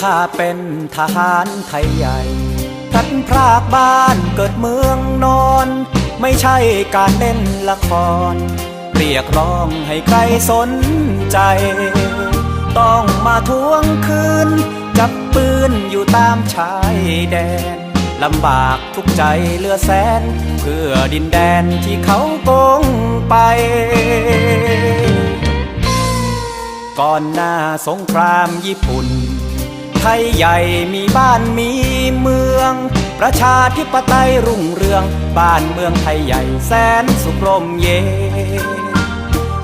ข้าเป็นทหารไทยใหญ่พลัดพรากบ้านเกิดเมืองนอน ไม่ใช่การเล่นละคร เรียกร้องให้ใครสนใจ ต้องมาทวงคืน จับปืนอยู่ตามชายแดน ลำบากทุกใจเลือแสน เพื่อดินแดนที่เขาโกงไปก่อนหน้าสงครามญี่ปุ่น ไทยใหญ่มีบ้านมีเมือง ประชาธิปไตยรุ่งเรือง บ้านเมืองไทยใหญ่แสนสุขลมเย็น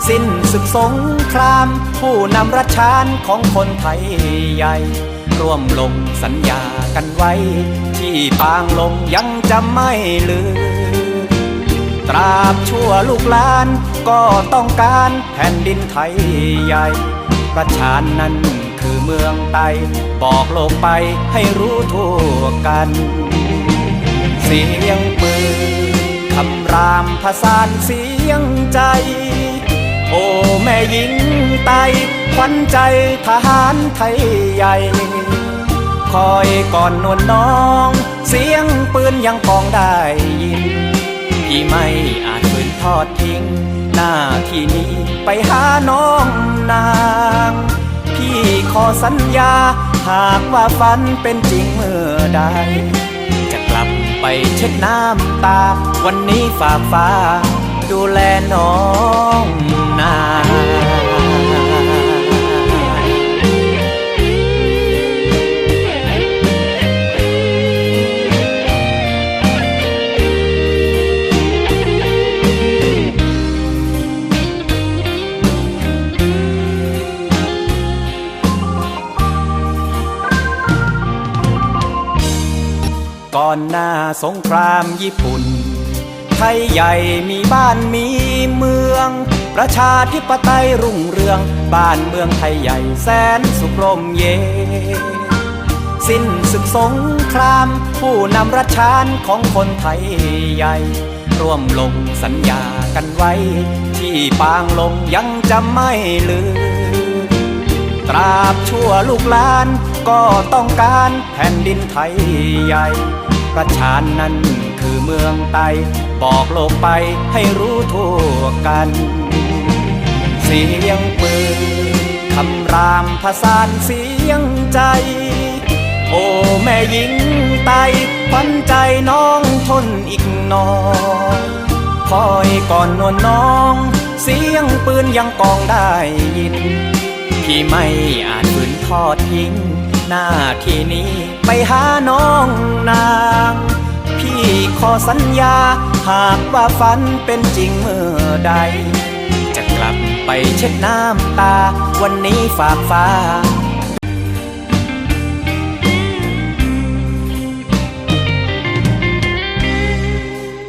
สิ้นศึกสงคราม ผู้นำรัชชานของคนไทยใหญ่ ร่วมลงสัญญากันไว้ ที่ปางลงยังจะไม่ลืม ตราบชั่วลูกหลาน ก็ต้องการแผ่นดินไทยใหญ่ ประชานนั้น เมืองไตบอกโลกไปให้รู้ทั่วกัน เสียงปืนคำรามผสานเสียงใจ โอ้แม่หญิงไตขวัญใจทหารไทยใหญ่ คอยก่อนนวลน้อง เสียงปืนยังกองได้ยินพี่ไม่อาจฝืนทอดทิ้ง หน้าที่นี้ไปหาน้องนาง พี่ขอสัญญา หากว่าฝันเป็นจริงเมื่อใด จะกลับไปเช็ดน้ำตา วันนี้ฝากฟ้า ดูแลน้องนา ก่อนหน้าสงครามญี่ปุ่น ไทยใหญ่มีบ้านมีเมือง ประชาธิปไตยรุ่งเรือง บ้านเมืองไทยใหญ่แสนสุขลมเย็นสิ้นศึกสงคราม ผู้นำรัชชานของคนไทยใหญ่ ร่วมลงสัญญากันไว้ ที่ปางลงยังจะไม่ลืมตราบชั่วลูกหลาน ก็ต้องการแผ่นดินไทยใหญ่ ประชานนั้นคือเมืองไตบอกโลกไปให้รู้ทั่วกัน เสียงปืนคำรามผสานเสียงใจ โอ้แม่หญิงไตขวัญใจน้องทนอีกน่อยคอยก่อนนวลน้อง เสียงปืนยังกองได้ยินพี่ไม่อาจฝืนทอดทิ้ง หน้าที่นี้ไปหาน้องนาง พี่ขอสัญญา หากว่าฝันเป็นจริงเมื่อใด จะกลับไปเช็ดน้ำตา วันนี้ฝากฟ้า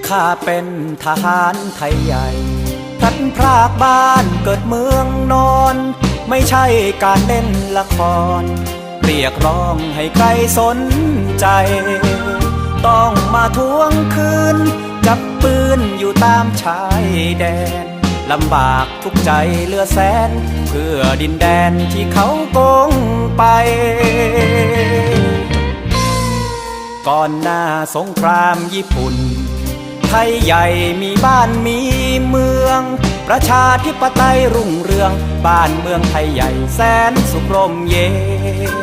ข้าเป็นทหารไทยใหญ่พลัดพรากบ้านเกิดเมืองนอน ไม่ใช่การเล่นละคร เรียกร้องให้ใครสนใจ ต้องมาทวงคืน จับปืนอยู่ตามชายแดน ลำบากทุกใจเลือแสน เพื่อดินแดนที่เขาโกงไป ก่อนหน้าสงครามญี่ปุ่น ไทยใหญ่มีบ้านมีเมือง ประชาธิปไตยรุ่งเรือง บ้านเมืองไทยใหญ่แสนสุขลมเย็น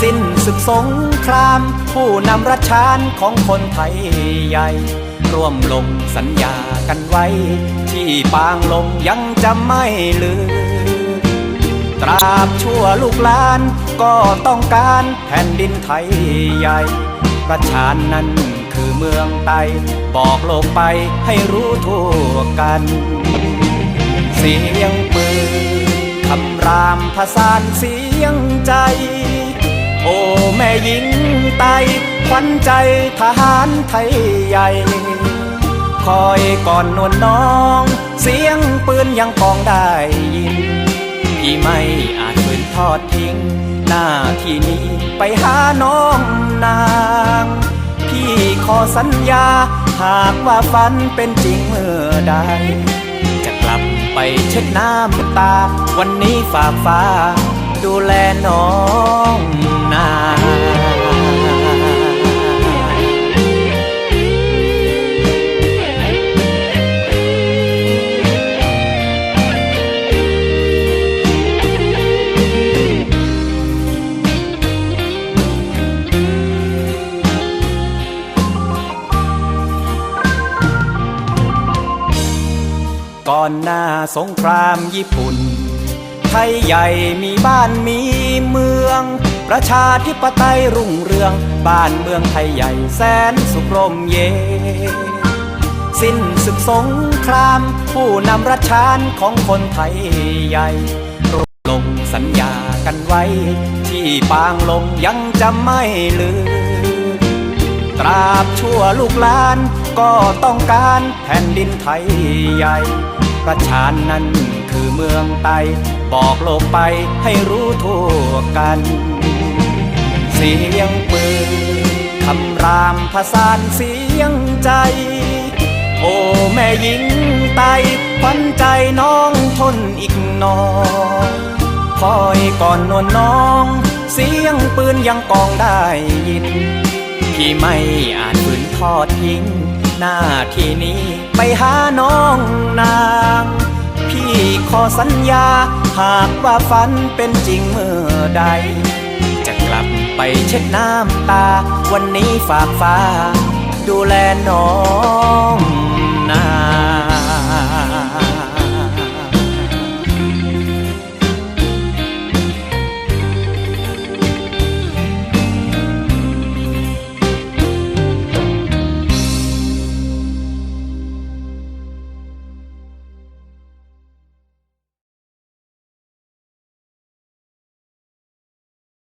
สิ้นศึกสงคราม ผู้นำรัชชานของคนไทยใหญ่ ร่วมลงสัญญากันไว้ ที่ปางลงยังจะไม่ลืม ตราบชั่วลูกหลาน ก็ต้องการแผ่นดินไทยใหญ่ ประชานนั้น เมืองไตบอกโลกไปให้รู้ทั่วกัน เสียงปืนคำรามผสานเสียงใจ โอ้แม่หญิงไตขวัญใจทหารไทยใหญ่ คอยก่อนนวลน้อง เสียงปืนยังกองได้ยินพี่ไม่อาจฝืนทอดทิ้ง หน้าที่นี้ไปหาน้องนาง ขอสัญญา หากว่าฝันเป็นจริงเมื่อใด จะกลับไปเช็ดน้ำตา วันนี้ฝากฟ้า ดูแลน้อง สงครามญี่ปุ่น ไทยใหญ่มีบ้านมีเมือง ประชาธิปไตยรุ่งเรือง บ้านเมืองไทยใหญ่แสนสุขร่มเย็นสิ้นศึกสงคราม ผู้นำรัชชานของคนไทยใหญ่รวมลงสัญญากันไว้ ที่ปางลงยังจะไม่ลืมตราบชั่วลูกหลานก็ต้องการแผ่นดินไทยใหญ่ ประชานนั้นคือเมืองไตบอกโลกไปให้รู้ทั่วกัน เสียงปืนคำรามผสานเสียงใจ โอ้แม่หญิงไตขวัญใจน้องทนอีกนอคอยก่อนนวลน้อง เสียงปืนยังกองได้ยินพี่ไม่อาจฝืนทอดทิ้ง หน้าที่นี้ไปหาน้องนาง พี่ขอสัญญา หากว่าฝันเป็นจริงเมื่อใด จะกลับไปเช็ดน้ำตา วันนี้ฝากฟ้า ดูแลน้องนาง